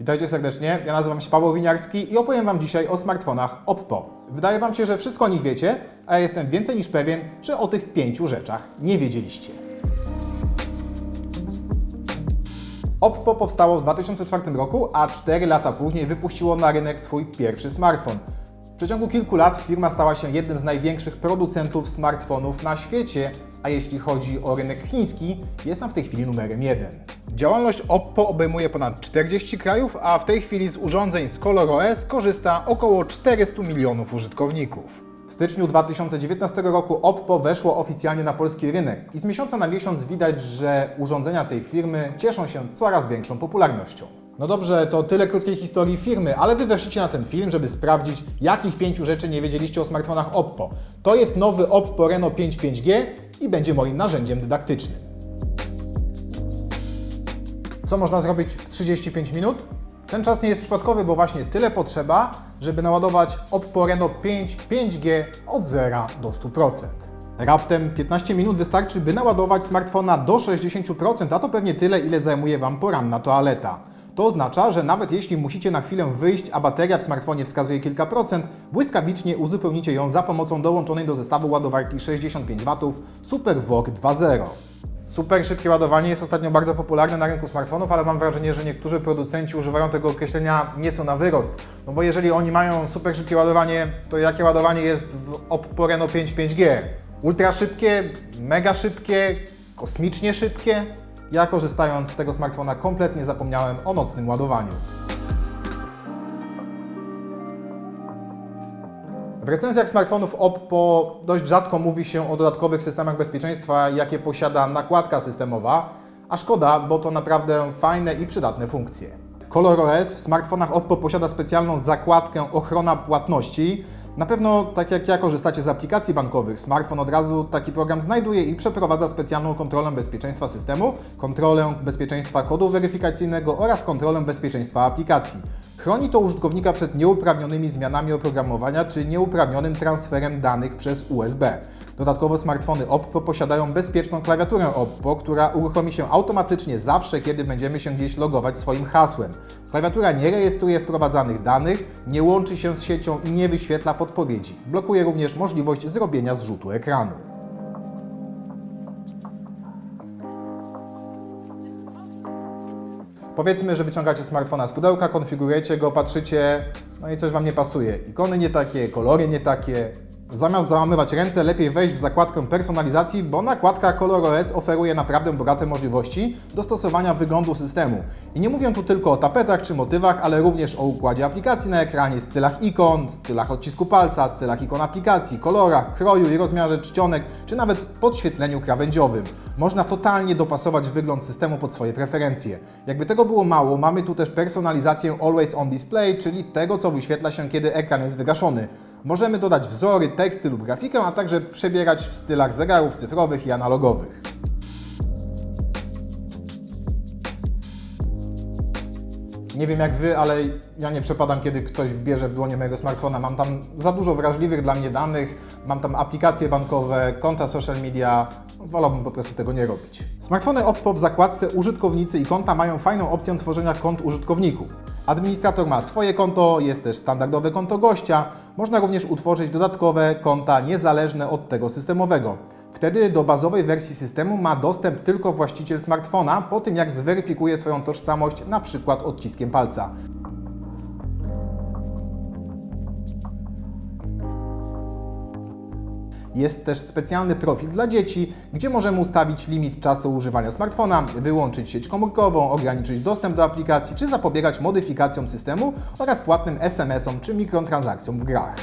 Witajcie serdecznie, ja nazywam się Paweł Winiarski i opowiem Wam dzisiaj o smartfonach Oppo. Wydaje Wam się, że wszystko o nich wiecie, a ja jestem więcej niż pewien, że o tych pięciu rzeczach nie wiedzieliście. Oppo powstało w 2004 roku, a 4 lata później wypuściło na rynek swój pierwszy smartfon. W przeciągu kilku lat firma stała się jednym z największych producentów smartfonów na świecie, a jeśli chodzi o rynek chiński, jest tam w tej chwili numerem jeden. Działalność Oppo obejmuje ponad 40 krajów, a w tej chwili z urządzeń z ColorOS korzysta około 400 milionów użytkowników. W styczniu 2019 roku Oppo weszło oficjalnie na polski rynek i z miesiąca na miesiąc widać, że urządzenia tej firmy cieszą się coraz większą popularnością. No dobrze, to tyle krótkiej historii firmy, ale wy weszliście na ten film, żeby sprawdzić, jakich pięciu rzeczy nie wiedzieliście o smartfonach Oppo. To jest nowy Oppo Reno 5 5G i będzie moim narzędziem dydaktycznym. Co można zrobić w 35 minut? Ten czas nie jest przypadkowy, bo właśnie tyle potrzeba, żeby naładować Oppo Reno 5 5G od 0 do 100%. Raptem 15 minut wystarczy, by naładować smartfona do 60%, a to pewnie tyle, ile zajmuje Wam poranna toaleta. To oznacza, że nawet jeśli musicie na chwilę wyjść, a bateria w smartfonie wskazuje kilka procent, błyskawicznie uzupełnicie ją za pomocą dołączonej do zestawu ładowarki 65 W SuperVOOC 2.0. Super szybkie ładowanie jest ostatnio bardzo popularne na rynku smartfonów, ale mam wrażenie, że niektórzy producenci używają tego określenia nieco na wyrost. No bo jeżeli oni mają super szybkie ładowanie, to jakie ładowanie jest w Oppo Reno 5 5G? Ultra szybkie, mega szybkie, kosmicznie szybkie? Ja korzystając z tego smartfona kompletnie zapomniałem o nocnym ładowaniu. W recenzjach smartfonów Oppo dość rzadko mówi się o dodatkowych systemach bezpieczeństwa, jakie posiada nakładka systemowa, a szkoda, bo to naprawdę fajne i przydatne funkcje. ColorOS w smartfonach Oppo posiada specjalną zakładkę ochrona płatności. Na pewno, tak jak ja korzystacie z aplikacji bankowych, smartfon od razu taki program znajduje i przeprowadza specjalną kontrolę bezpieczeństwa systemu, kontrolę bezpieczeństwa kodu weryfikacyjnego oraz kontrolę bezpieczeństwa aplikacji. Chroni to użytkownika przed nieuprawnionymi zmianami oprogramowania czy nieuprawnionym transferem danych przez USB. Dodatkowo smartfony Oppo posiadają bezpieczną klawiaturę Oppo, która uruchomi się automatycznie zawsze, kiedy będziemy się gdzieś logować swoim hasłem. Klawiatura nie rejestruje wprowadzanych danych, nie łączy się z siecią i nie wyświetla podpowiedzi. Blokuje również możliwość zrobienia zrzutu ekranu. Powiedzmy, że wyciągacie smartfona z pudełka, konfigurujecie go, patrzycie, no i coś Wam nie pasuje. Ikony nie takie, kolory nie takie. Zamiast załamywać ręce, lepiej wejść w zakładkę personalizacji, bo nakładka ColorOS oferuje naprawdę bogate możliwości dostosowania wyglądu systemu. I nie mówię tu tylko o tapetach czy motywach, ale również o układzie aplikacji na ekranie, stylach ikon, stylach odcisku palca, stylach ikon aplikacji, kolorach, kroju i rozmiarze czcionek, czy nawet podświetleniu krawędziowym. Można totalnie dopasować wygląd systemu pod swoje preferencje. Jakby tego było mało, mamy tu też personalizację Always On Display, czyli tego, co wyświetla się, kiedy ekran jest wygaszony. Możemy dodać wzory, teksty lub grafikę, a także przebierać w stylach zegarów cyfrowych i analogowych. Nie wiem jak Wy, ale ja nie przepadam, kiedy ktoś bierze w dłonie mojego smartfona. Mam tam za dużo wrażliwych dla mnie danych, mam tam aplikacje bankowe, konta social media. Wolałbym po prostu tego nie robić. Smartfony Oppo w zakładce Użytkownicy i konta mają fajną opcję tworzenia kont użytkowników. Administrator ma swoje konto, jest też standardowe konto gościa. Można również utworzyć dodatkowe konta niezależne od tego systemowego. Wtedy do bazowej wersji systemu ma dostęp tylko właściciel smartfona po tym jak zweryfikuje swoją tożsamość na przykład odciskiem palca. Jest też specjalny profil dla dzieci, gdzie możemy ustawić limit czasu używania smartfona, wyłączyć sieć komórkową, ograniczyć dostęp do aplikacji czy zapobiegać modyfikacjom systemu oraz płatnym SMS-om czy mikrotransakcjom w grach.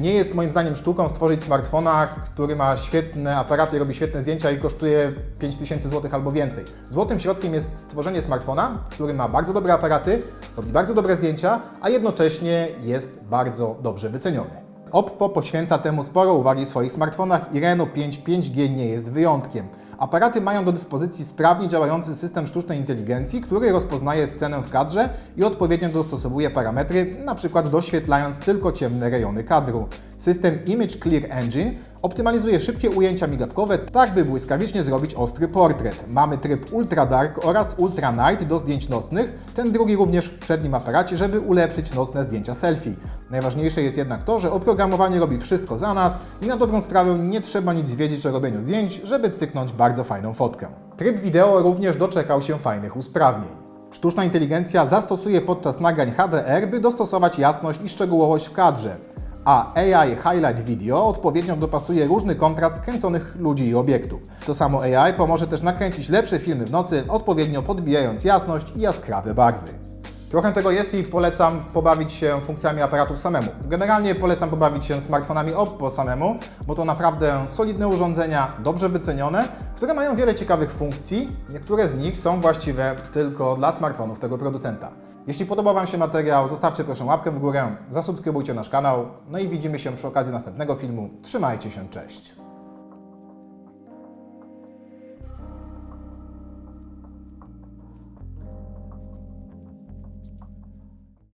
Nie jest moim zdaniem sztuką stworzyć smartfona, który ma świetne aparaty, robi świetne zdjęcia i kosztuje 5000 zł albo więcej. Złotym środkiem jest stworzenie smartfona, który ma bardzo dobre aparaty, robi bardzo dobre zdjęcia, a jednocześnie jest bardzo dobrze wyceniony. Oppo poświęca temu sporo uwagi w swoich smartfonach i Reno 5 5G nie jest wyjątkiem. Aparaty mają do dyspozycji sprawnie działający system sztucznej inteligencji, który rozpoznaje scenę w kadrze i odpowiednio dostosowuje parametry, np. doświetlając tylko ciemne rejony kadru. System Image Clear Engine Optymalizuje szybkie ujęcia migawkowe, tak by błyskawicznie zrobić ostry portret. Mamy tryb Ultra Dark oraz Ultra Night do zdjęć nocnych, ten drugi również w przednim aparacie, żeby ulepszyć nocne zdjęcia selfie. Najważniejsze jest jednak to, że oprogramowanie robi wszystko za nas i na dobrą sprawę nie trzeba nic wiedzieć o robieniu zdjęć, żeby cyknąć bardzo fajną fotkę. Tryb wideo również doczekał się fajnych usprawnień. Sztuczna inteligencja zastosuje podczas nagrań HDR, by dostosować jasność i szczegółowość w kadrze, a AI Highlight Video odpowiednio dopasuje różny kontrast kręconych ludzi i obiektów. To samo AI pomoże też nakręcić lepsze filmy w nocy, odpowiednio podbijając jasność i jaskrawe barwy. Trochę tego jest i polecam pobawić się funkcjami aparatów samemu. Generalnie polecam pobawić się smartfonami Oppo samemu, bo to naprawdę solidne urządzenia, dobrze wycenione, które mają wiele ciekawych funkcji. Niektóre z nich są właściwe tylko dla smartfonów tego producenta. Jeśli podobał Wam się materiał, zostawcie proszę łapkę w górę, zasubskrybujcie nasz kanał, no i widzimy się przy okazji następnego filmu. Trzymajcie się, cześć!